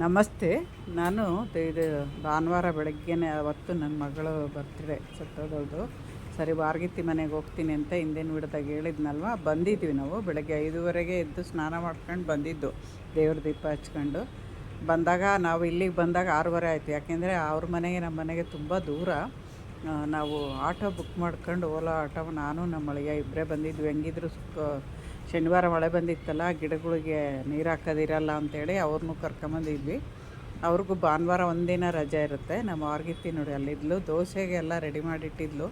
ನಮಸ್ತೆ. ನಾನು ಇದು ಭಾನುವಾರ ಬೆಳಗ್ಗೆನೇ ಅವತ್ತು ನನ್ನ ಮಗಳು ಬರ್ತಿದೆ ಸತ್ತೋದವ್ದು ಸರಿ ಬಾರ್ಗಿತ್ತಿ ಮನೆಗೆ ಹೋಗ್ತೀನಿ ಅಂತ ಹಿಂದಿನ ವಿಡ್ದಾಗ ಹೇಳಿದ್ನಲ್ವ? ಬಂದಿದ್ವಿ ನಾವು. ಬೆಳಗ್ಗೆ ಐದುವರೆಗೆ ಎದ್ದು ಸ್ನಾನ ಮಾಡ್ಕೊಂಡು ಬಂದಿದ್ದು. ದೇವ್ರ ದೀಪ ಹಚ್ಕೊಂಡು. ಬಂದಾಗ ನಾವು ಇಲ್ಲಿಗೆ ಬಂದಾಗ ಆರೂವರೆ ಆಯಿತು. ಯಾಕೆಂದರೆ ಅವ್ರ ಮನೆಗೆ, ನಮ್ಮ ಮನೆಗೆ ತುಂಬ ದೂರ. ನಾವು ಆಟೋ ಬುಕ್ ಮಾಡ್ಕೊಂಡು ಓಲಾ ಆಟೋ, ನಾನು, ನಮ್ಮ ಅಳಿಯ ಇಬ್ಬರೇ ಬಂದಿದ್ವಿ. ಹೆಂಗಿದ್ರು ಶನಿವಾರ ಮಳೆ ಬಂದಿತ್ತಲ್ಲ, ಗಿಡಗಳಿಗೆ ನೀರು ಹಾಕೋದಿರಲ್ಲ ಅಂತೇಳಿ ಅವ್ರನ್ನೂ ಕರ್ಕೊಂಬಂದಿದ್ವಿ. ಅವ್ರಿಗೂ ಭಾನುವಾರ ಒಂದಿನ ರಜೆ ಇರುತ್ತೆ. ನಮ್ಮ ಅವ್ರಿಗಿತ್ತಿ ನೋಡಿ ಅಲ್ಲಿದ್ಲು, ದೋಸೆಗೆ ಎಲ್ಲ ರೆಡಿ ಮಾಡಿಟ್ಟಿದ್ಲು.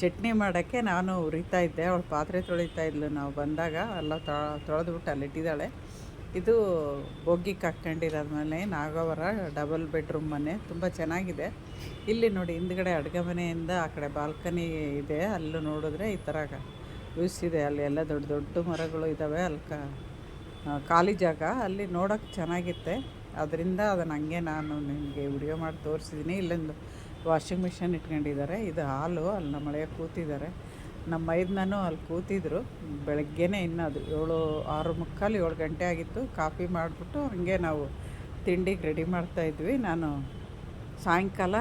ಚಟ್ನಿ ಮಾಡೋಕ್ಕೆ ನಾನು ಉರಿತಾ ಇದ್ದೆ, ಅವಳು ಪಾತ್ರೆ ತೊಳಿತಾ ಇದ್ಲು. ನಾವು ಬಂದಾಗ ಎಲ್ಲ ತೊಳೆದ್ಬಿಟ್ಟು ಅಲ್ಲಿಟ್ಟಿದ್ದಾಳೆ. ಇದು ಬೊಗ್ಗಿಗೆ ಹಾಕ್ಕೊಂಡಿರೋದ ಮನೆ, ನಾಗವರ ಡಬಲ್ ಬೆಡ್ರೂಮ್ ಮನೆ, ತುಂಬ ಚೆನ್ನಾಗಿದೆ. ಇಲ್ಲಿ ನೋಡಿ ಹಿಂದ್ಗಡೆ ಅಡುಗೆ ಮನೆಯಿಂದ ಆ ಕಡೆ ಬಾಲ್ಕನಿ ಇದೆ, ಅಲ್ಲೂ ನೋಡಿದ್ರೆ ಈ ಥರ ವ್ಯೂಸ್ ಇದೆ ಅಲ್ಲಿ ಎಲ್ಲ ದೊಡ್ಡ ದೊಡ್ಡ ಮರಗಳು ಇದ್ದಾವೆ ಅಲ್ಲಿ ಖಾಲಿ ಜಾಗ, ಅಲ್ಲಿ ನೋಡೋಕ್ಕೆ ಚೆನ್ನಾಗಿತ್ತೆ. ಅದರಿಂದ ಅದನ್ನು ಹಂಗೆ ನಾನು ನಿಮಗೆ ವಿಡಿಯೋ ಮಾಡಿ ತೋರಿಸಿದ್ದೀನಿ ಇಲ್ಲೊಂದು ವಾಷಿಂಗ್ ಮಿಷಿನ್ ಇಟ್ಕೊಂಡಿದ್ದಾರೆ. ಇದು ಹಾಲು, ಅಲ್ಲಿ ನಮ್ಮ ಮಳೆಯ ಕೂತಿದ್ದಾರೆ. ನಮ್ಮ ಮೈದ್ನೂ ಅಲ್ಲಿ ಕೂತಿದ್ರು. ಬೆಳಗ್ಗೆನೇ ಇನ್ನು ಅದು ಏಳು, ಆರು ಮುಕ್ಕಾಲು ಏಳು ಗಂಟೆ ಆಗಿತ್ತು. ಕಾಫಿ ಮಾಡಿಬಿಟ್ಟು ಹಂಗೆ ನಾವು ತಿಂಡಿಗೆ ರೆಡಿ ಮಾಡ್ತಾಯಿದ್ವಿ ನಾನು ಸಾಯಂಕಾಲ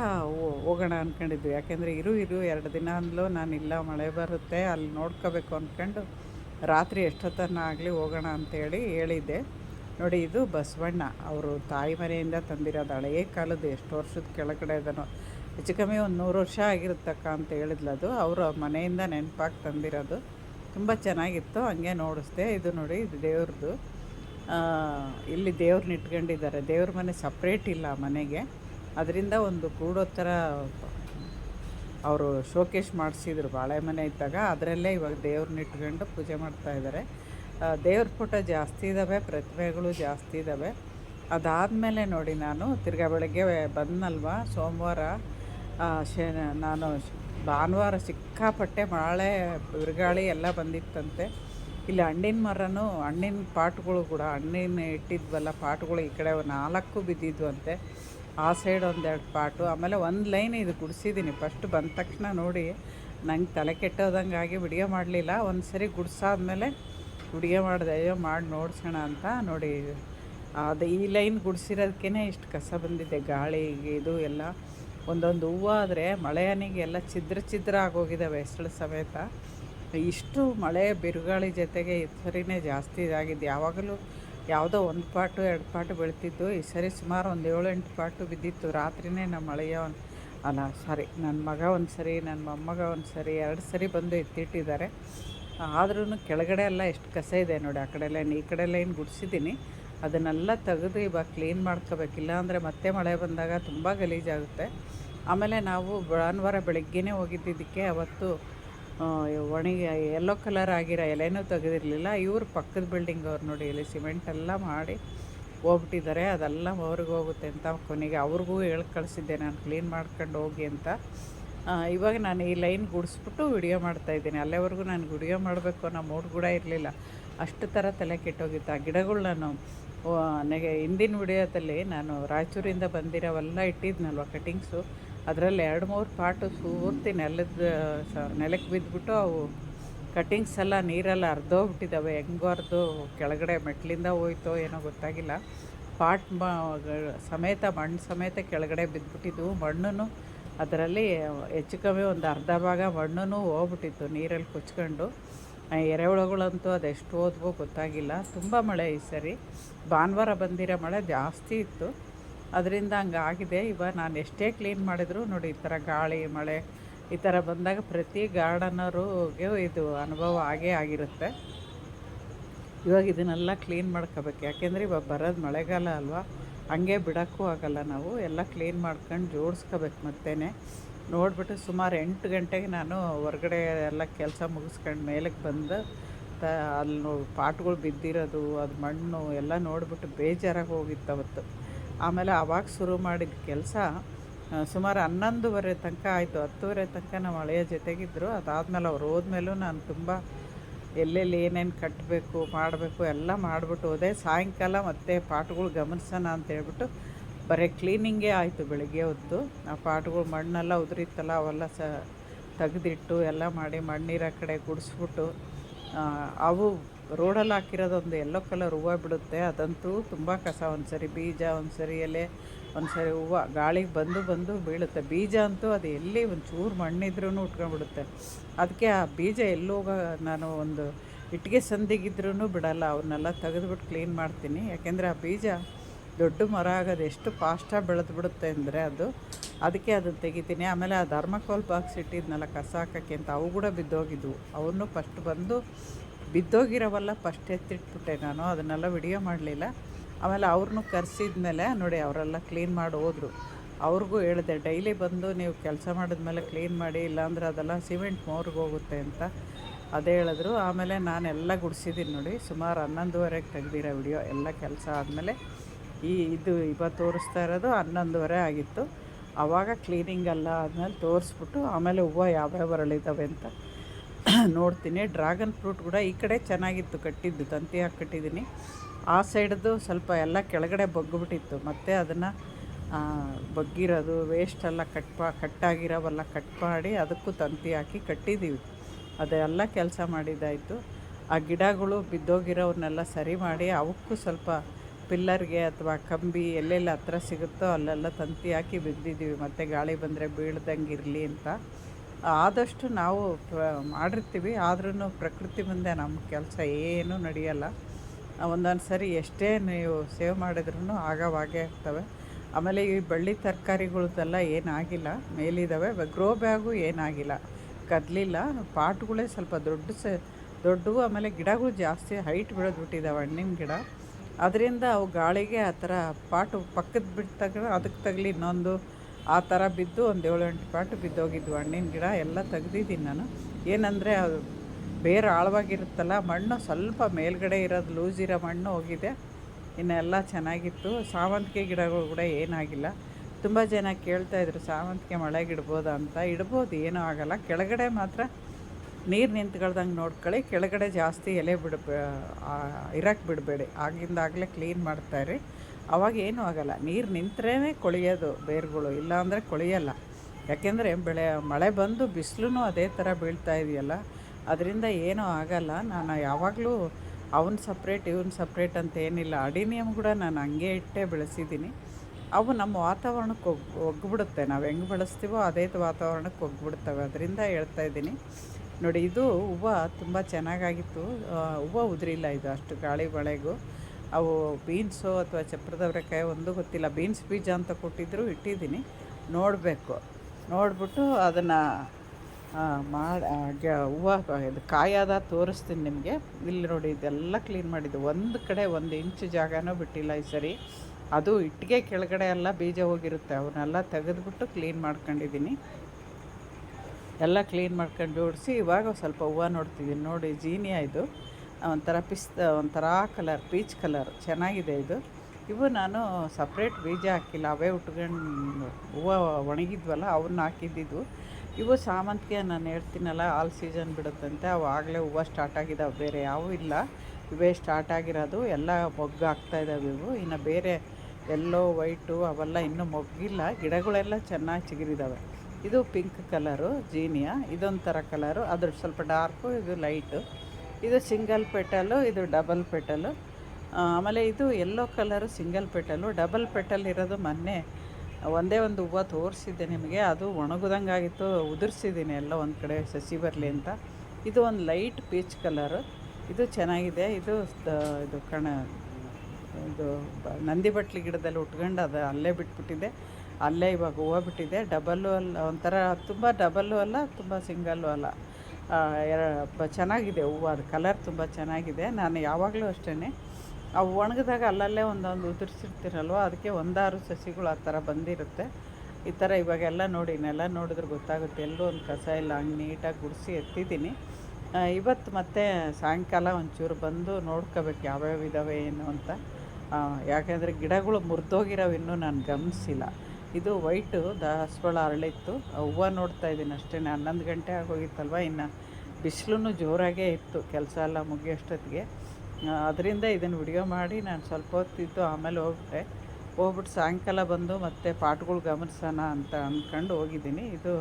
ಹೋಗೋಣ ಅಂದ್ಕೊಂಡಿದ್ವಿ ಯಾಕೆಂದರೆ ಇರು ಇರು, ಎರಡು ದಿನ ಅಂದಲೂ ನಾನು ಇಲ್ಲ, ಮಳೆ ಬರುತ್ತೆ, ಅಲ್ಲಿ ನೋಡ್ಕೋಬೇಕು ಅಂದ್ಕೊಂಡು ರಾತ್ರಿ ಎಷ್ಟೊತ್ತನ ಆಗಲಿ ಹೋಗೋಣ ಅಂತೇಳಿ ಹೇಳಿದ್ದೆ. ನೋಡಿ, ಇದು ಬಸವಣ್ಣ ಅವರು ತಾಯಿ ಮನೆಯಿಂದ ತಂದಿರೋದು. ಹಳೆಯ ಕಾಲದ ಎಷ್ಟು ವರ್ಷದ ಕೆಳಗಡೆ ಅದನ್ನು ಹೆಚ್ಚು ಕಮ್ಮಿ ಒಂದು ನೂರು ವರ್ಷ ಆಗಿರುತ್ತಕ್ಕ ಅಂತ ಹೇಳಿದ್ಲು ಅದು. ಅವರು ಮನೆಯಿಂದ ನೆನಪಾಗಿ ತಂದಿರೋದು. ತುಂಬ ಚೆನ್ನಾಗಿತ್ತು. ಹಂಗೆ ನೋಡಿಸ್ದೆ. ಇದು ನೋಡಿ, ಇದು ದೇವ್ರದ್ದು ಇಲ್ಲಿ ದೇವ್ರನ್ನ ಇಟ್ಕೊಂಡಿದ್ದಾರೆ. ದೇವ್ರ ಮನೆ ಸಪ್ರೇಟ್ ಇಲ್ಲ ಮನೆಗೆ. ಅದರಿಂದ ಒಂದು ಕೂಡೋ ಥರ ಅವರು ಶೋಕೇಶ್ ಮಾಡಿಸಿದ್ರು. ಬಾಳೆ ಮನೆ ಇದ್ದಾಗ ಅದರಲ್ಲೇ ಇವಾಗ ದೇವ್ರನ್ನ ಇಟ್ಕೊಂಡು ಪೂಜೆ ಮಾಡ್ತಾ ಇದ್ದಾರೆ. ದೇವ್ರ ಫೋಟೋ ಜಾಸ್ತಿ ಇದ್ದಾವೆ ಪ್ರತಿಮೆಗಳು ಜಾಸ್ತಿ ಇದ್ದಾವೆ ಅದಾದಮೇಲೆ ನೋಡಿ ನಾನು ತಿರ್ಗಾ ಬೆಳಗ್ಗೆ ಬಂದ್ನಲ್ವ, ಸೋಮವಾರ ಶನ ನಾನು ಭಾನುವಾರ ಸಿಕ್ಕಾಪಟ್ಟೆ ಮಳೆ, ಬಿರುಗಾಳಿ ಎಲ್ಲ ಬಂದಿತ್ತಂತೆ. ಇಲ್ಲಿ ಹಣ್ಣಿನ ಮರನೂ, ಹಣ್ಣಿನ ಪಾಟ್ಗಳು ಕೂಡ, ಹಣ್ಣಿನ ಇಟ್ಟಿದ್ವಲ್ಲ ಪಾಟ್ಗಳು ಈ ಕಡೆ ನಾಲ್ಕು ಬಿದ್ದಿದ್ವು ಬಿದ್ದಿದ್ವಂತೆ. ಆ ಸೈಡ್ ಒಂದೆರಡು ಪಾಟು, ಆಮೇಲೆ ಒಂದು ಲೈನ್ ಇದು ಗುಡಿಸಿದ್ದೀನಿ ಫಸ್ಟ್ ಬಂದ ತಕ್ಷಣ ನೋಡಿ, ನಂಗೆ ತಲೆ ಕೆಟ್ಟೋದಂಗೆ ಆಗಿ ಮಾಡಲಿಲ್ಲ. ಒಂದು ಸರಿ ಗುಡಿಸಾದ್ಮೇಲೆ ಹುಡುಗೆ ಮಾಡಿದೆ, ಅಯ್ಯೋ ಮಾಡಿ ನೋಡ್ಸೋಣ ಅಂತ ನೋಡಿ, ಅದು ಈ ಲೈನ್ ಗುಡಿಸಿರೋದಕ್ಕೇ ಇಷ್ಟು ಕಸ ಬಂದಿದೆ ಗಾಳಿಗೆ ಇದು ಎಲ್ಲ. ಒಂದೊಂದು ಹೂವು ಆದರೆ ಮಳೆಯನಿಗೆ ಎಲ್ಲ ಛಿದ್ರ ಛಿದ್ರ ಆಗೋಗಿದ್ದಾವೆ ಹೆಸಳು ಸಮೇತ. ಇಷ್ಟು ಮಳೆ ಬಿರುಗಾಳಿ ಜೊತೆಗೆ ಈ ಸರಿನೇ ಜಾಸ್ತಿ ಇದಾಗಿದೆ. ಯಾವಾಗಲೂ ಯಾವುದೋ ಒಂದು ಪಾಟು, ಎರಡು ಪಾಟು ಬೆಳೀತಿದ್ದು. ಈ ಸರಿ ಸುಮಾರು ಒಂದು ಏಳೆಂಟು ಪಾಟು ಬಿದ್ದಿತ್ತು. ರಾತ್ರಿನೇ ನಮ್ಮ ಅಳಿಯ ಅಲ್ಲ ಸಾರಿ ನನ್ನ ಮಗ ಒಂದು ಸರಿ, ನನ್ನ ಮೊಮ್ಮಗ ಒಂದು ಸರಿ, ಎರಡು ಸರಿ ಬಂದು ಎತ್ತಿಟ್ಟಿದ್ದಾರೆ. ಆದ್ರೂ ಕೆಳಗಡೆ ಎಲ್ಲ ಎಷ್ಟು ಕಸ ಇದೆ ನೋಡಿ, ಆ ಕಡೆ ಲೈನ್ ಈ ಕಡೆ ಲೈನ್ ಗುಡಿಸಿದ್ದೀನಿ. ಅದನ್ನೆಲ್ಲ ತೆಗೆದು ಇವಾಗ ಕ್ಲೀನ್ ಮಾಡ್ಕೋಬೇಕಿಲ್ಲ ಅಂದರೆ ಮತ್ತೆ ಮಳೆ ಬಂದಾಗ ತುಂಬ ಗಲೀಜಾಗುತ್ತೆ. ಆಮೇಲೆ ನಾವು ಭಾನುವಾರ ಬೆಳಗ್ಗೆನೇ ಹೋಗಿದ್ದಿದ್ದಕ್ಕೆ ಅವತ್ತು ಒಣಗಿ ಯೆಲ್ಲೋ ಕಲರ್ ಆಗಿರೋ ಎಲೆನೂ ತೆಗೆದಿರಲಿಲ್ಲ. ಇವ್ರ ಪಕ್ಕದ ಬಿಲ್ಡಿಂಗ್ ಅವ್ರು ನೋಡಿ, ಇಲ್ಲಿ ಸಿಮೆಂಟ್ ಎಲ್ಲ ಮಾಡಿ ಹೋಗ್ಬಿಟ್ಟಿದ್ದಾರೆ. ಅದೆಲ್ಲ ಅವ್ರಿಗೆ ಹೋಗುತ್ತೆ ಅಂತ ಕೊನೆಗೆ ಅವ್ರಿಗೂ ಹೇಳಿ, ಕಳಿಸಿದ್ದೆ ನಾನು ಕ್ಲೀನ್ ಮಾಡ್ಕೊಂಡು ಹೋಗಿ ಅಂತ. ಇವಾಗ ನಾನು ಈ ಲೈನ್ ಗುಡಿಸ್ಬಿಟ್ಟು ವಿಡಿಯೋ ಮಾಡ್ತಾಯಿದ್ದೀನಿ ಅಲ್ಲಿವರೆಗೂ ನಾನು ವಿಡಿಯೋ ಮಾಡಬೇಕು ಅನ್ನೋ ಮೂಡ್ ಕೂಡ ಇರಲಿಲ್ಲ. ಅಷ್ಟು ಥರ ತಲೆ ಕೆಟ್ಟೋಗಿತ್ತು. ಆ ಗಿಡಗಳು ನಾನು ನನಗೆ ಹಿಂದಿನ ವಿಡಿಯೋದಲ್ಲಿ ನಾನು ರಾಯಚೂರಿಂದ ಬಂದಿರೋವೆಲ್ಲ ಇಟ್ಟಿದ್ನಲ್ವ ಕಟಿಂಗ್ಸು ಅದರಲ್ಲಿ ಎರಡು ಮೂರು ಪಾಟು ಪೂರ್ತಿ ನೆಲದ, ಸ, ನೆಲಕ್ಕೆ ಬಿದ್ದುಬಿಟ್ಟು ಅವು ಕಟಿಂಗ್ಸ್ ಎಲ್ಲ ನೀರೆಲ್ಲ ಅರ್ಧೋಗ್ಬಿಟ್ಟಿದ್ದಾವೆ ಹೆಂಗೋ ಅರ್ದು ಕೆಳಗಡೆ ಮೆಟ್ಲಿಂದ ಹೋಯ್ತೋ ಏನೋ ಗೊತ್ತಾಗಿಲ್ಲ. ಪಾಟ್ ಮ ಸಮೇತ, ಮಣ್ಣು ಸಮೇತ ಕೆಳಗಡೆ ಬಿದ್ದುಬಿಟ್ಟಿದ್ವು ಮಣ್ಣು ಅದರಲ್ಲಿ ಹೆಚ್ಚು ಕಮ್ಮಿ ಒಂದು ಅರ್ಧ ಭಾಗ ಮಣ್ಣು ಹೋಗ್ಬಿಟ್ಟಿತ್ತು ನೀರಲ್ಲಿ ಕುಚ್ಕೊಂಡು. ಎರೆಹುಳುಗಳಂತೂ ಅದೆಷ್ಟು ಹೋದ್ವೋ ಗೊತ್ತಾಗಿಲ್ಲ. ತುಂಬ ಮಳೆ ಈ ಸರಿ. ಭಾನುವಾರ ಬಂದಿರೋ ಮಳೆ ಜಾಸ್ತಿ ಇತ್ತು. ಅದರಿಂದ ಹಂಗೆ ಆಗಿದೆ. ಇವಾಗ ನಾನು ಎಷ್ಟೇ ಕ್ಲೀನ್ ಮಾಡಿದರೂ ನೋಡಿ, ಈ ಥರ ಗಾಳಿ, ಮಳೆ, ಈ ಥರ ಬಂದಾಗ ಪ್ರತಿ ಗಾರ್ಡನರುಗೆ ಇದು ಅನುಭವ ಆಗೇ ಆಗಿರುತ್ತೆ. ಇವಾಗ ಇದನ್ನೆಲ್ಲ ಕ್ಲೀನ್ ಮಾಡ್ಕೋಬೇಕು. ಯಾಕೆಂದರೆ ಇವಾಗ ಬರೋದು ಮಳೆಗಾಲ ಅಲ್ವಾ? ಹಂಗೆ ಬಿಡೋಕ್ಕೂ ಆಗಲ್ಲ ನಾವು. ಎಲ್ಲ ಕ್ಲೀನ್ ಮಾಡ್ಕೊಂಡು ಜೋಡಿಸ್ಕೋಬೇಕು ಮತ್ತೇ ನೋಡಿಬಿಟ್ಟು ಸುಮಾರು ಎಂಟು ಗಂಟೆಗೆ ನಾನು ಹೊರಗಡೆ ಎಲ್ಲ ಕೆಲಸ ಮುಗಿಸ್ಕೊಂಡು ಮೇಲಕ್ಕೆ ಬಂದು, ತ ಅಲ್ಲಿ ಪಾಟ್ಗಳು ಬಿದ್ದಿರೋದು, ಅದು ಮಣ್ಣು ಎಲ್ಲ ನೋಡಿಬಿಟ್ಟು ಬೇಜಾರಾಗಿ ಹೋಗಿತ್ತು ಅವತ್ತು. ಆಮೇಲೆ ಅವಾಗ ಶುರು ಮಾಡಿದ ಕೆಲಸ ಸುಮಾರು ಹನ್ನೊಂದುವರೆ ತನಕ ಆಯಿತು, ಹತ್ತುವರೆ ತನಕ ನಮ್ಮ ಹಳೆಯ ಜೊತೆಗಿದ್ದರು ಅದಾದಮೇಲೆ ಅವ್ರು ಹೋದ್ಮೇಲೂ ನಾನು ತುಂಬ ಎಲ್ಲೆಲ್ಲಿ ಏನೇನು ಕಟ್ಟಬೇಕು ಮಾಡಬೇಕು ಎಲ್ಲ ಮಾಡಿಬಿಟ್ಟು ಹೋದೆ. ಸಾಯಂಕಾಲ ಮತ್ತೆ ಪಾಟ್ಗಳು ಗಮನಿಸೋಣ ಅಂತ ಹೇಳ್ಬಿಟ್ಟು ಬರೀ ಕ್ಲೀನಿಂಗೇ ಆಯಿತು ಬೆಳಗ್ಗೆ ಹೊತ್ತು. ಆ ಪಾಟ್ಗಳು ಮಣ್ಣೆಲ್ಲ ಉದುರಿತ್ತಲ್ಲ, ಅವೆಲ್ಲ ಸ ತೆಗೆದಿಟ್ಟು ಎಲ್ಲ ಮಾಡಿ ಮಣ್ಣಿರೋ ಕಡೆ ಗುಡಿಸ್ಬಿಟ್ಟು ಅವು ರೋಡಲ್ಲಿ ಹಾಕಿರೋದೊಂದು ಎಲ್ಲೋ ಕಲರ್ ಹೂವು ಬಿಡುತ್ತೆ. ಅದಂತೂ ತುಂಬ ಕಸ. ಒಂದ್ಸರಿ ಬೀಜ ಒಂದು ಸರಿ ಎಲೆ ಒಂದು ಸರಿ ಹೂವು ಗಾಳಿಗೆ ಬಂದು ಬಂದು ಬೀಳುತ್ತೆ. ಬೀಜ ಅಂತೂ ಅದು ಎಲ್ಲಿ ಒಂಚೂರು ಚೂರು ಮಣ್ಣಿದ್ರೂ ಉಟ್ಕೊಂಡ್ಬಿಡುತ್ತೆ. ಅದಕ್ಕೆ ಆ ಬೀಜ ಎಲ್ಲೋಗ ನಾನು ಒಂದು ಇಟ್ಟಿಗೆ ಸಂದಿಗಿದ್ರೂ ಬಿಡಲ್ಲ. ಅವನ್ನೆಲ್ಲ ತೆಗೆದುಬಿಟ್ಟು ಕ್ಲೀನ್ ಮಾಡ್ತೀನಿ. ಯಾಕೆಂದರೆ ಆ ಬೀಜ ದೊಡ್ಡ ಮರ ಆಗೋದು ಎಷ್ಟು ಫಾಸ್ಟಾಗಿ ಬೆಳೆದು ಬಿಡುತ್ತೆ ಅಂದರೆ ಅದು ಅದಕ್ಕೆ ಅದನ್ನು ತೆಗಿತೀನಿ. ಆಮೇಲೆ ಆ ಧರ್ಮಕೋಲ್ ಬಾಕ್ಸ್ ಇಟ್ಟಿದ್ನಲ್ಲ ಕಸ ಹಾಕೋಕ್ಕೆ ಅಂತ ಅವು ಕೂಡ ಬಿದ್ದೋಗಿದ್ವು. ಅವನ್ನು ಫಸ್ಟ್ ಬಂದು ಬಿದ್ದೋಗಿರೋವಲ್ಲ ಫಸ್ಟ್ ಎತ್ತಿಟ್ಬಿಟ್ಟೆ ನಾನು, ಅದನ್ನೆಲ್ಲ ವಿಡಿಯೋ ಮಾಡಲಿಲ್ಲ. ಆಮೇಲೆ ಅವ್ರನ್ನೂ ಕರೆಸಿದ್ಮೇಲೆ, ನೋಡಿ ಅವರೆಲ್ಲ ಕ್ಲೀನ್ ಮಾಡಿ ಹೋದರು. ಅವ್ರಿಗೂ ಹೇಳಿದೆ, ಡೈಲಿ ಬಂದು ನೀವು ಕೆಲಸ ಮಾಡಿದ್ಮೇಲೆ ಕ್ಲೀನ್ ಮಾಡಿ, ಇಲ್ಲಾಂದ್ರೆ ಅದೆಲ್ಲ ಸಿಮೆಂಟ್ ಮೋರ್ಗೆ ಹೋಗುತ್ತೆ ಅಂತ. ಅದೇ ಹೇಳಿದ್ರು. ಆಮೇಲೆ ನಾನೆಲ್ಲ ಗುಡಿಸಿದ್ದೀನಿ ನೋಡಿ, ಸುಮಾರು ಹನ್ನೊಂದುವರೆಗೆ ತೆಗ್ದಿರೋ ವಿಡಿಯೋ, ಎಲ್ಲ ಕೆಲಸ ಆದಮೇಲೆ ಈ ಇದು ಇವತ್ತು ತೋರಿಸ್ತಾ ಇರೋದು ಹನ್ನೊಂದುವರೆ ಆಗಿತ್ತು. ಆವಾಗ ಕ್ಲೀನಿಂಗ್ ಎಲ್ಲ ಆದಮೇಲೆ ತೋರಿಸ್ಬಿಟ್ಟು, ಆಮೇಲೆ ಹೂವು ಯಾವ್ಯಾವ ಅರಳಿದ್ದಾವೆ ಅಂತ ನೋಡ್ತೀನಿ. ಡ್ರ್ಯಾಗನ್ ಫ್ರೂಟ್ ಕೂಡ ಈ ಕಡೆ ಚೆನ್ನಾಗಿತ್ತು. ಕಟ್ಟಿದ್ದು, ತಂತಿ ಹಾಕಿ ಕಟ್ಟಿದ್ದೀನಿ. ಆ ಸೈಡ್ದು ಸ್ವಲ್ಪ ಎಲ್ಲ ಕೆಳಗಡೆ ಬಗ್ಗಿಬಿಟ್ಟಿತ್ತು. ಮತ್ತು ಅದನ್ನು ಬಗ್ಗಿರೋದು ವೇಸ್ಟೆಲ್ಲ ಕಟ್ ಪಾ ಕಟ್ಟಾಗಿರೋವೆಲ್ಲ ಕಟ್ ಮಾಡಿ ಅದಕ್ಕೂ ತಂತಿ ಹಾಕಿ ಕಟ್ಟಿದ್ದೀವಿ ಅದೆಲ್ಲ ಕೆಲಸ ಮಾಡಿದ್ದಾಯಿತು. ಆ ಗಿಡಗಳು ಬಿದ್ದೋಗಿರೋವನ್ನೆಲ್ಲ ಸರಿ ಮಾಡಿ ಅವಕ್ಕೂ ಸ್ವಲ್ಪ ಪಿಲ್ಲರ್ಗೆ ಅಥವಾ ಕಂಬಿ ಎಲ್ಲೆಲ್ಲ ಹತ್ರ ಸಿಗುತ್ತೋ ಅಲ್ಲೆಲ್ಲ ತಂತಿ ಹಾಕಿ ಬಿದ್ದಿದ್ದೀವಿ. ಮತ್ತು ಗಾಳಿ ಬಂದರೆ ಬೀಳ್ದಂಗೆ ಇರಲಿ ಅಂತ. ಆದಷ್ಟು ನಾವು ಮಾಡಿರ್ತೀವಿ ಆದ್ರೂ ಪ್ರಕೃತಿ ಮುಂದೆ ನಮ್ಮ ಕೆಲಸ ಏನೂ ನಡೆಯಲ್ಲ. ಒಂದೊಂದು ಸರಿ ಎಷ್ಟೇ ನೀವು ಸೇವ್ ಮಾಡಿದ್ರೂ ಆಗವಾಗೇ ಇರ್ತವೆ ಆಮೇಲೆ ಈ ಬಳ್ಳಿ ತರಕಾರಿಗಳದ್ದೆಲ್ಲ ಏನಾಗಿಲ್ಲ ಮೇಲಿದ್ದಾವೆ ಗ್ರೋ ಬ್ಯಾಗು ಏನಾಗಿಲ್ಲ. ಕದಲಿಲ್ಲ, ಪಾಟ್ಗಳೇ ಸ್ವಲ್ಪ ದೊಡ್ಡ ಸ, ದೊಡ್ಡವು, ಆಮೇಲೆ ಗಿಡಗಳು ಜಾಸ್ತಿ ಹೈಟ್ ಬೆಳೆದ್ಬಿಟ್ಟಿದ್ದಾವೆ ಹಣ್ಣಿನ ಗಿಡ. ಅದರಿಂದ ಅವು ಗಾಳಿಗೆ ಆ ಥರ ಪಾಟು ಪಕ್ಕದ ಬಿಟ್ಟಾಗ ಅದಕ್ಕೆ ತಗಲಿ ಇನ್ನೊಂದು ಆ ಥರ ಬಿದ್ದು ಒಂದು ಏಳು ಎಂಟು ಪಾಟು ಬಿದ್ದೋಗಿದ್ವು, ಹಣ್ಣಿನ ಗಿಡ ಎಲ್ಲ ತೆಗ್ದಿದ್ದೀನಿ ನಾನು. ಏನಂದರೆ ಅದು ಬೇರೆ ಆಳವಾಗಿರುತ್ತಲ್ಲ, ಮಣ್ಣು ಸ್ವಲ್ಪ ಮೇಲ್ಗಡೆ ಇರೋದು, ಲೂಸ್ ಇರೋ ಮಣ್ಣು ಹೋಗಿದೆ. ಇನ್ನೆಲ್ಲ ಚೆನ್ನಾಗಿತ್ತು. ಸಾವಂತಿಗೆ ಗಿಡಗಳು ಕೂಡ ಏನಾಗಿಲ್ಲ. ತುಂಬ ಜನ ಕೇಳ್ತಾಯಿದ್ರು ಸಾವಂತಿಗೆ ಮಳೆಗೆ ಇಡ್ಬೋದಾ ಅಂತ? ಇಡ್ಬೋದು, ಏನೂ ಆಗೋಲ್ಲ. ಕೆಳಗಡೆ ಮಾತ್ರ ನೀರು ನಿಂತ್ಕೊಳ್ದಂಗೆ ನೋಡ್ಕೊಳ್ಳಿ. ಕೆಳಗಡೆ ಜಾಸ್ತಿ ಎಲೆ ಬಿಡ ಇರಕ್ಕೆ ಬಿಡಬೇಡಿ. ಆಗಿಂದಾಗಲೇ ಕ್ಲೀನ್ ಮಾಡ್ತಾಯಿರಿ ಅವಾಗ ಏನೂ ಆಗೋಲ್ಲ. ನೀರು ನಿಂತರೇ ಕೊಳೆಯೋದು ಬೇರುಗಳು, ಇಲ್ಲಾಂದರೆ ಕೊಳೆಯಲ್ಲ. ಯಾಕೆಂದರೆ ಬೆಳೆ, ಮಳೆ ಬಂದು ಬಿಸಿಲು ಅದೇ ಥರ ಬೀಳ್ತಾ ಇದೆಯಲ್ಲ. ಅದರಿಂದ ಏನೂ ಆಗಲ್ಲ. ನಾನು ಯಾವಾಗಲೂ ಅವನ ಸಪ್ರೇಟ್ ಇವನು ಸಪ್ರೇಟ್ ಅಂತ ಏನಿಲ್ಲ. ಅಡಿನಿಯಮ್ ಕೂಡ ನಾನು ಹಂಗೆ ಇಟ್ಟೇ ಬೆಳೆಸಿದ್ದೀನಿ. ಅವು ನಮ್ಮ ವಾತಾವರಣಕ್ಕೆ ಒಗ್ಗಿಬಿಡುತ್ತೆ ನಾವು ಹೆಂಗೆ ಬೆಳೆಸ್ತೀವೋ ಅದೇ ವಾತಾವರಣಕ್ಕೆ ಒಗ್ಗಿಬಿಡ್ತವೆ ಅದರಿಂದ ಹೇಳ್ತಾ ಇದ್ದೀನಿ. ನೋಡಿ, ಇದು ಹೂವು ತುಂಬ ಚೆನ್ನಾಗಾಗಿತ್ತು. ಹೂವು ಉದುರಿಲ್ಲ ಇದು ಅಷ್ಟು ಗಾಳಿ ಮಳೆಗೂ. ಅವು ಬೀನ್ಸು ಅಥವಾ ಚಪ್ರದವ್ರೆಕಾಯಿ ಒಂದು ಗೊತ್ತಿಲ್ಲ. ಬೀನ್ಸ್ ಬೀಜ ಅಂತ ಕೊಟ್ಟಿದ್ದರು ಇಟ್ಟಿದ್ದೀನಿ. ನೋಡಬೇಕು. ನೋಡಿಬಿಟ್ಟು ಅದನ್ನು ಮಾಡಿ ಹೂವು, ಇದು ಕಾಯಾದ ತೋರಿಸ್ತೀನಿ ನಿಮಗೆ. ಇಲ್ಲಿ ನೋಡಿ, ಇದೆಲ್ಲ ಕ್ಲೀನ್ ಮಾಡಿದ್ದು. ಒಂದು ಕಡೆ ಒಂದು ಇಂಚು ಜಾಗನೂ ಬಿಟ್ಟಿಲ್ಲ ಈ ಸರಿ. ಅದು ಇಟ್ಟಿಗೆ ಕೆಳಗಡೆ ಎಲ್ಲ ಬೀಜ ಹೋಗಿರುತ್ತೆ. ಅವನ್ನೆಲ್ಲ ತೆಗೆದುಬಿಟ್ಟು ಕ್ಲೀನ್ ಮಾಡ್ಕೊಂಡಿದ್ದೀನಿ. ಎಲ್ಲ ಕ್ಲೀನ್ ಮಾಡ್ಕೊಂಡು ಜೋಡಿಸಿ ಇವಾಗ ಸ್ವಲ್ಪ ಹೂವು ನೋಡ್ತಿದ್ದೀನಿ. ನೋಡಿ, ಜೀನಿಯಾ ಇದು. ಒಂಥರ ಪಿಸ್ ಒಂಥರ ಕಲರ್, ಪೀಚ್ ಕಲರ್, ಚೆನ್ನಾಗಿದೆ ಇದು. ಇವು ನಾನು ಸಪ್ರೇಟ್ ಬೀಜ ಹಾಕಿಲ್ಲ, ಅವೇ ಉಟ್ಕೊಂಡು ಹೂವು ಒಣಗಿದ್ವಲ್ಲ ಅವನ್ನ ಹಾಕಿದ್ದಿದ್ವು ಇವು ಸಾಮಂತಿಗೆ ನಾನು ಹೇಳ್ತೀನಲ್ಲ ಆಲ್ ಸೀಸನ್ ಬಿಡುತ್ತಂತೆ, ಅವು ಆಗಲೇ ಹೂವು ಸ್ಟಾರ್ಟ್ ಆಗಿದ್ದಾವೆ ಬೇರೆ ಯಾವೂ ಇಲ್ಲ. ಇವೇ ಸ್ಟಾರ್ಟ್ ಆಗಿರೋದು, ಎಲ್ಲ ಮೊಗ್ಗು ಇದ್ದಾವೆ ಇವು. ಇನ್ನು ಬೇರೆ ಎಲ್ಲೋ ವೈಟು ಅವೆಲ್ಲ ಇನ್ನೂ ಮೊಗ್ಗಿಲ್ಲ, ಗಿಡಗಳೆಲ್ಲ ಚೆನ್ನಾಗಿ ಚಿಗುರಿದ್ದಾವೆ ಇದು ಪಿಂಕ್ ಕಲರು, ಜೀನಿಯಾ, ಇದೊಂಥರ ಕಲರು. ಅದ್ರ ಸ್ವಲ್ಪ ಡಾರ್ಕು, ಇದು ಲೈಟು. ಇದು ಸಿಂಗಲ್ ಪೆಟಲು, ಇದು ಡಬಲ್ ಪೆಟಲು. ಆಮೇಲೆ ಇದು ಎಲ್ಲೋ colour single petal. Double petal ಇರೋದು ಮೊನ್ನೆ ಒಂದೇ ಒಂದು ಹೂವು ತೋರಿಸಿದ್ದೆ ನಿಮಗೆ. ಅದು ಒಣಗುದಂಗೆ ಆಗಿತ್ತು, ಉದುರಿಸಿದ್ದೀನಿ ಎಲ್ಲ ಒಂದು ಕಡೆ ಸಸಿ ಬರಲಿ ಅಂತ. ಇದು ಒಂದು ಲೈಟ್ ಪೀಚ್ ಕಲರು. ಇದು ಚೆನ್ನಾಗಿದೆ. ಇದು ಇದು ಕಣ, ಇದು ನಂದಿ ಬಟ್ಲಿ ಗಿಡದಲ್ಲಿ ಉಟ್ಕೊಂಡು ಅದು ಅಲ್ಲೇ ಬಿಟ್ಬಿಟ್ಟಿದೆ. ಅಲ್ಲೇ ಇವಾಗ ಹೂವು ಬಿಟ್ಟಿದೆ. ಡಬಲ್ಲು ಅಲ್ಲ, ಒಂಥರ ತುಂಬ ಡಬಲ್ಲು ಅಲ್ಲ, ತುಂಬ ಸಿಂಗಲ್ಲು ಅಲ್ಲ. ಚೆನ್ನಾಗಿದೆ ಹೂವು. ಅದು ಕಲರ್ ತುಂಬ ಚೆನ್ನಾಗಿದೆ. ನಾನು ಯಾವಾಗಲೂ ಅಷ್ಟೇ ಅವು ಒಣಗಿದಾಗ ಅಲ್ಲಲ್ಲೇ ಒಂದೊಂದು ಉದುರಿಸಿರ್ತೀರಲ್ವ? ಅದಕ್ಕೆ ಒಂದಾರು ಸಸಿಗಳು ಆ ಥರ ಬಂದಿರುತ್ತೆ. ಈ ಥರ ಇವಾಗೆಲ್ಲ ನೋಡಿ ಇನ್ನೆಲ್ಲ ನೋಡಿದ್ರೆ ಗೊತ್ತಾಗುತ್ತೆ. ಎಲ್ಲೂ ಒಂದು ಕಸ ಇಲ್ಲ. ಹಂಗೆ ನೀಟಾಗಿ ಗುಡಿಸಿ ಎತ್ತಿದ್ದೀನಿ. ಇವತ್ತು ಮತ್ತೆ ಸಾಯಂಕಾಲ ಒಂಚೂರು ಬಂದು ನೋಡ್ಕೋಬೇಕು ಯಾವ್ಯಾವ ಇದ್ದಾವೆ ಏನು ಅಂತ. ಯಾಕೆಂದರೆ ಗಿಡಗಳು ಮುರಿದೋಗಿರೋವು ಇನ್ನೂ ನಾನು ಗಮನಿಸಿಲ್ಲ. ಇದು ವೈಟು ದಾಸವಾಳ ಅರಳಿತ್ತು. ಹೂವು ನೋಡ್ತಾ ಇದ್ದೀನಿ ಅಷ್ಟೇ ಹನ್ನೊಂದು ಗಂಟೆ ಆಗೋಗಿತ್ತಲ್ವ? ಇನ್ನು ಬಿಸಿಲು ಜೋರಾಗೇ ಇತ್ತು, ಕೆಲಸ ಎಲ್ಲ ಮುಗಿಯೋಷ್ಟೊತ್ತಿಗೆ. ಅದರಿಂದ ಇದನ್ನು ವಿಡಿಯೋ ಮಾಡಿ ನಾನು ಸ್ವಲ್ಪ ಹೊತ್ತಿದ್ದು ಆಮೇಲೆ ಹೋಗ್ಬಿಟ್ಟೆ ಹೋಗ್ಬಿಟ್ಟು ಸಾಯಂಕಾಲ ಬಂದು ಮತ್ತೆ ಪಾಟ್ಗಳು ಗಮನಿಸೋಣ ಅಂತ ಅಂದ್ಕೊಂಡು ಹೋಗಿದ್ದೀನಿ. ಇದು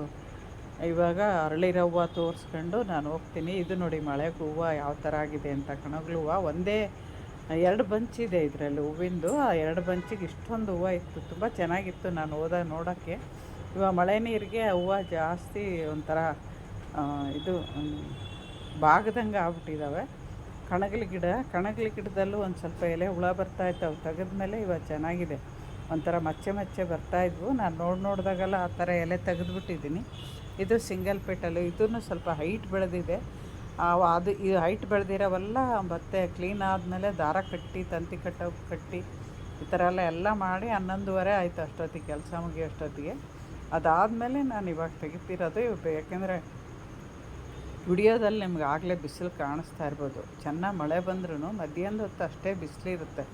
ಇವಾಗ ಅರಳಿರೋ ಹೂವು ತೋರಿಸ್ಕೊಂಡು ನಾನು ಹೋಗ್ತೀನಿ. ಇದು ನೋಡಿ ಮಳೆಗೆ ಹೂವು ಯಾವ ಥರ ಆಗಿದೆ ಅಂತ ಕಣಗ್ಲು ಹೂವು ಒಂದೇ ಎರಡು ಬಂಚಿದೆ ಇದರಲ್ಲಿ ಹೂವಿಂದು. ಆ ಎರಡು ಬಂಚಿಗೆ ಇಷ್ಟೊಂದು ಹೂವು ಇತ್ತು. ತುಂಬ ಚೆನ್ನಾಗಿತ್ತು ನಾನು ಹೋದ ನೋಡೋಕ್ಕೆ. ಇವಾಗ ಮಳೆ ನೀರಿಗೆ ಹೂವು ಜಾಸ್ತಿ ಒಂಥರ ಇದು ಬಾಗದಂಗೆ ಆಗ್ಬಿಟ್ಟಿದ್ದಾವೆ ಕಣಗಲಿ ಗಿಡ, ಕಣಗಲಿ ಗಿಡದಲ್ಲೂ ಒಂದು ಸ್ವಲ್ಪ ಎಲೆ ಹುಳ ಬರ್ತಾ ತೆಗೆದ ಮೇಲೆ ಇವಾಗ ಚೆನ್ನಾಗಿದೆ. ಒಂಥರ ಮಚ್ಚೆ ಮಚ್ಚೆ ಬರ್ತಾಯಿದ್ವು ನಾನು ನೋಡಿ ನೋಡಿದಾಗೆಲ್ಲ ಆ ಥರ ಎಲೆ ತೆಗೆದ್ಬಿಟ್ಟಿದ್ದೀನಿ. ಇದು ಸಿಂಗಲ್ ಪೆಟಲು ಇದೂ ಸ್ವಲ್ಪ ಹೈಟ್ ಬೆಳೆದಿದೆ. ಅದು ಈ ಹೈಟ್ ಬೆಳೆದಿರೋವೆಲ್ಲ ಮತ್ತೆ ಕ್ಲೀನ್ ಆದಮೇಲೆ ದಾರ ಕಟ್ಟಿ, ತಂತಿ ಕಟ್ಟೋ, ಕಟ್ಟಿ ಈ ಥರ ಎಲ್ಲ ಎಲ್ಲ ಮಾಡಿ ಹನ್ನೊಂದುವರೆ ಆಯಿತು ಅಷ್ಟೊತ್ತಿಗೆ, ಕೆಲಸ ಮುಗಿಯೋಷ್ಟೊತ್ತಿಗೆ ಅದಾದಮೇಲೆ ನಾನು ಇವಾಗ ತೆಗಿತಿರೋದು ಯಾಕೆಂದರೆ ವಿಡಿಯೋದಲ್ಲಿ ನಿಮ್ಗೆ ಆಗಲೇ ಬಿಸಿಲು ಕಾಣಿಸ್ತಾ ಇರ್ಬೋದು. ಚೆನ್ನಾಗಿ ಮಳೆ ಬಂದ್ರೂ ಮಧ್ಯಾಹ್ನದ ಹೊತ್ತು ಅಷ್ಟೇ ಬಿಸಿಲಿರುತ್ತೆ.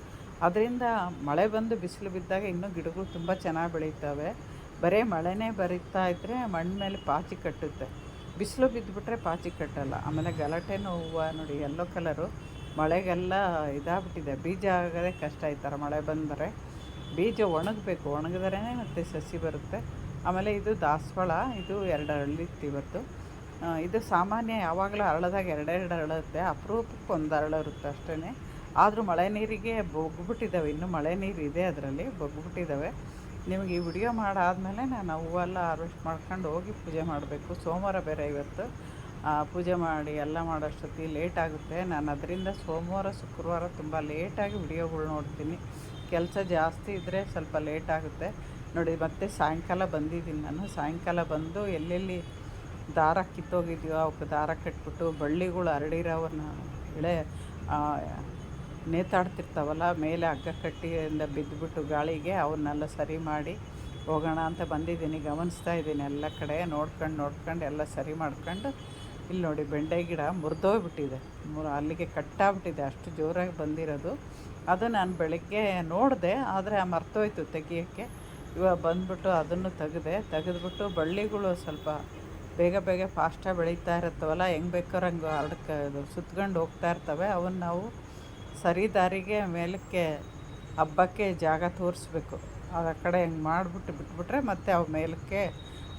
ಅದರಿಂದ ಮಳೆ ಬಂದು ಬಿಸಿಲು ಬಿದ್ದಾಗ ಇನ್ನೂ ಗಿಡಗಳು ತುಂಬ ಚೆನ್ನಾಗಿ ಬೆಳೀತವೆ. ಬರೀ ಮಳೆನೇ ಬರೀತಾ ಇದ್ದರೆ ಮಣ್ಣು ಮೇಲೆ ಪಾಚಿ ಕಟ್ಟುತ್ತೆ. ಬಿಸಿಲು ಬಿದ್ದುಬಿಟ್ರೆ ಪಾಚಿ ಕಟ್ಟಲ್ಲ. ಆಮೇಲೆ ಗಲಾಟೆನೂ ಹೂವು ನೋಡಿ ಎಲ್ಲೋ ಕಲರು. ಮಳೆಗೆಲ್ಲ ಇದಾಗ್ಬಿಟ್ಟಿದೆ. ಬೀಜ ಆಗೋದೇ ಕಷ್ಟ ಈ ಥರ ಮಳೆ ಬಂದರೆ. ಬೀಜ ಒಣಗಬೇಕು. ಒಣಗಿದ್ರೇ ಮತ್ತೆ ಸಸಿ ಬರುತ್ತೆ. ಆಮೇಲೆ ಇದು ದಾಸವಾಳ. ಇದು ಎರಡು ಅರಳಿತ್ತು ಇವತ್ತು ಇದು ಸಾಮಾನ್ಯ ಯಾವಾಗಲೂ ಅರಳದಾಗ ಎರಡೆರಡು ಅರಳುತ್ತೆ ಅಪರೂಪಕ್ಕೆ ಒಂದು ಅರಳಿರುತ್ತೆ ಅಷ್ಟೇ ಆದರೂ ಮಳೆ ನೀರಿಗೆ ಬೊಗ್ಬಿಟ್ಟಿದ್ದಾವೆ. ಇನ್ನೂ ಮಳೆ ನೀರು ಇದೆ ಅದರಲ್ಲಿ. ಬೊಗ್ಬಿಟ್ಟಿದ್ದಾವೆ. ನಿಮಗೆ ಈ ವಿಡಿಯೋ ಮಾಡಾದಮೇಲೆ ನಾನು ಹೂವೆಲ್ಲ ಹಾರ್ವೆಸ್ಟ್ ಮಾಡ್ಕೊಂಡು ಹೋಗಿ ಪೂಜೆ ಮಾಡಬೇಕು. ಸೋಮವಾರ ಬೇರೆ ಇವತ್ತು. ಪೂಜೆ ಮಾಡಿ ಎಲ್ಲ ಮಾಡೋಷ್ಟೊತ್ತಿಗೆ ಲೇಟ್ ಆಗುತ್ತೆ. ನಾನು ಅದರಿಂದ ಸೋಮವಾರ, ಶುಕ್ರವಾರ ತುಂಬ ಲೇಟಾಗಿ ವಿಡಿಯೋಗಳು ನೋಡ್ತೀನಿ. ಕೆಲಸ ಜಾಸ್ತಿ ಇದ್ದರೆ ಸ್ವಲ್ಪ ಲೇಟ್ ಆಗುತ್ತೆ. ನೋಡಿ, ಮತ್ತೆ ಸಾಯಂಕಾಲ ಬಂದಿದ್ದೀನಿ ನಾನು. ಸಾಯಂಕಾಲ ಬಂದು ಎಲ್ಲೆಲ್ಲಿ ದಾರ ಕಿತ್ತೋಗಿದ್ಯೋ, ಅವಕ್ಕೆ ದಾರ ಕಟ್ಬಿಟ್ಟು ಬಳ್ಳಿಗಳು ಹರಡಿರೋವನ್ನ ಎಳೆ ನೇತಾಡ್ತಿರ್ತಾವಲ್ಲ, ಮೇಲೆ ಹಗ್ಗ ಕಟ್ಟಿಯಿಂದ ಬಿದ್ದುಬಿಟ್ಟು ಗಾಳಿಗೆ ಅವನ್ನೆಲ್ಲ ಸರಿ ಮಾಡಿ ಹೋಗೋಣ ಅಂತ ಬಂದಿದ್ದೀನಿ, ಗಮನಿಸ್ತಾ ಇದ್ದೀನಿ ಎಲ್ಲ ಕಡೆ, ನೋಡ್ಕೊಂಡು ನೋಡ್ಕೊಂಡು ಎಲ್ಲ ಸರಿ ಮಾಡ್ಕೊಂಡು. ಇಲ್ಲಿ ನೋಡಿ ಬೆಂಡೆ ಗಿಡ ಮುರಿದೋಗ್ಬಿಟ್ಟಿದೆ. ಅಲ್ಲಿಗೆ ಕಟ್ಟಾಗ್ಬಿಟ್ಟಿದೆ, ಅಷ್ಟು ಜೋರಾಗಿ ಬಂದಿರೋದು. ಅದು ನಾನು ಬೆಳಗ್ಗೆ ನೋಡಿದೆ, ಆದರೆ ಮರ್ತೋಯ್ತು ತೆಗಿಯೋಕ್ಕೆ. ಇವಾಗ ಬಂದ್ಬಿಟ್ಟು ಅದನ್ನು ತೆಗೆದೆ, ತೆಗೆದ್ಬಿಟ್ಟು ಬಳ್ಳಿಗಳು ಸ್ವಲ್ಪ ಬೇಗ ಬೇಗ ಫಾಸ್ಟಾಗಿ ಬೆಳೀತಾ ಇರುತ್ತವಲ್ಲ, ಹೆಂಗೆ ಬೇಕಾದ್ರೆ ಹಂಗೆ ಹರಡ್ಕ ಸುತ್ಕೊಂಡು ಹೋಗ್ತಾ ಇರ್ತವೆ. ಅವನ್ನ ನಾವು ಸರಿ ದಾರಿಗೆ ಮೇಲಕ್ಕೆ, ಹಬ್ಬಕ್ಕೆ ಜಾಗ ತೋರಿಸ್ಬೇಕು. ಅದು ಆ ಕಡೆ ಹಿಂಗೆ ಮಾಡಿಬಿಟ್ಟು ಬಿಟ್ಬಿಟ್ರೆ ಮತ್ತೆ ಅವು ಮೇಲಕ್ಕೆ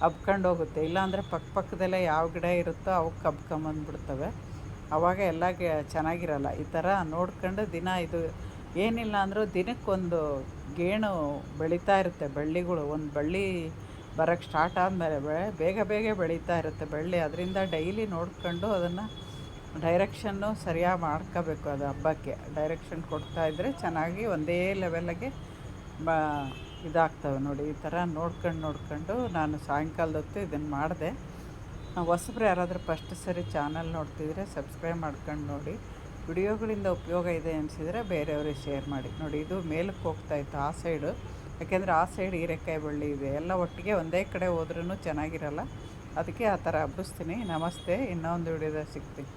ಹಬ್ಕೊಂಡು ಹೋಗುತ್ತೆ. ಇಲ್ಲಾಂದರೆ ಪಕ್ಕ ಪಕ್ಕದಲ್ಲೇ ಯಾವ ಗಿಡ ಇರುತ್ತೋ ಅವಕ್ಕೆ ಹಬ್ಕೊಂಬಂದ್ಬಿಡ್ತವೆ. ಆವಾಗ ಎಲ್ಲ ಚೆನ್ನಾಗಿರಲ್ಲ. ಈ ಥರ ನೋಡ್ಕೊಂಡು ದಿನ ಇದು ಏನಿಲ್ಲ ಅಂದರೂ ದಿನಕ್ಕೊಂದು ಗೇಣು ಬೆಳೀತಾ ಇರುತ್ತೆ ಬಳ್ಳಿಗಳು. ಒಂದು ಬಳ್ಳಿ ಬರೋಕ್ಕೆ ಸ್ಟಾರ್ಟ್ ಆದಮೇಲೆ ಬೇಗ ಬೇಗ ಬೆಳೀತಾ ಇರುತ್ತೆ ಬಳ್ಳಿ. ಅದರಿಂದ ಡೈಲಿ ನೋಡ್ಕೊಂಡು ಅದನ್ನು ಡೈರೆಕ್ಷನ್ನು ಸರಿಯಾಗಿ ಮಾಡ್ಕೋಬೇಕು ಅದು ಹಬ್ಬಕ್ಕೆ. ಡೈರೆಕ್ಷನ್ ಕೊಡ್ತಾ ಇದ್ದರೆ ಚೆನ್ನಾಗಿ ಒಂದೇ ಲೆವೆಲ್ಗೆ ಬ ಇದಾಗ್ತವೆ ನೋಡಿ, ಈ ಥರ ನೋಡ್ಕೊಂಡು ನೋಡ್ಕೊಂಡು ನಾನು ಸಾಯಂಕಾಲದ ಹೊತ್ತು ಇದನ್ನು ಮಾಡಿದೆ. ಹೊಸಬ್ರು ಯಾರಾದರೂ ಫಸ್ಟ್ ಸರಿ ಚಾನಲ್ ನೋಡ್ತಿದ್ರೆ ಸಬ್ಸ್ಕ್ರೈಬ್ ಮಾಡ್ಕೊಂಡು ನೋಡಿ. ವಿಡಿಯೋಗಳಿಂದ ಉಪಯೋಗ ಇದೆ ಅನಿಸಿದರೆ ಬೇರೆಯವ್ರಿಗೆ ಶೇರ್ ಮಾಡಿ. ನೋಡಿ, ಇದು ಮೇಲಕ್ಕೆ ಹೋಗ್ತಾ ಇತ್ತು ಆ ಸೈಡು ಯಾಕೆಂದರೆ ಆ ಸೈಡ್ ಹೀರೆಕಾಯಿ ಬಳ್ಳಿ ಇದೆ. ಎಲ್ಲ ಒಟ್ಟಿಗೆ ಒಂದೇ ಕಡೆ ಹೋದ್ರೂ ಚೆನ್ನಾಗಿರಲ್ಲ. ಅದಕ್ಕೆ ಆ ಥರ ಹಬ್ಬಿಸ್ತೀನಿ. ನಮಸ್ತೆ. ಇನ್ನೊಂದು ವಿಡಿಯೋದಾಗ ಸಿಗ್ತೀನಿ.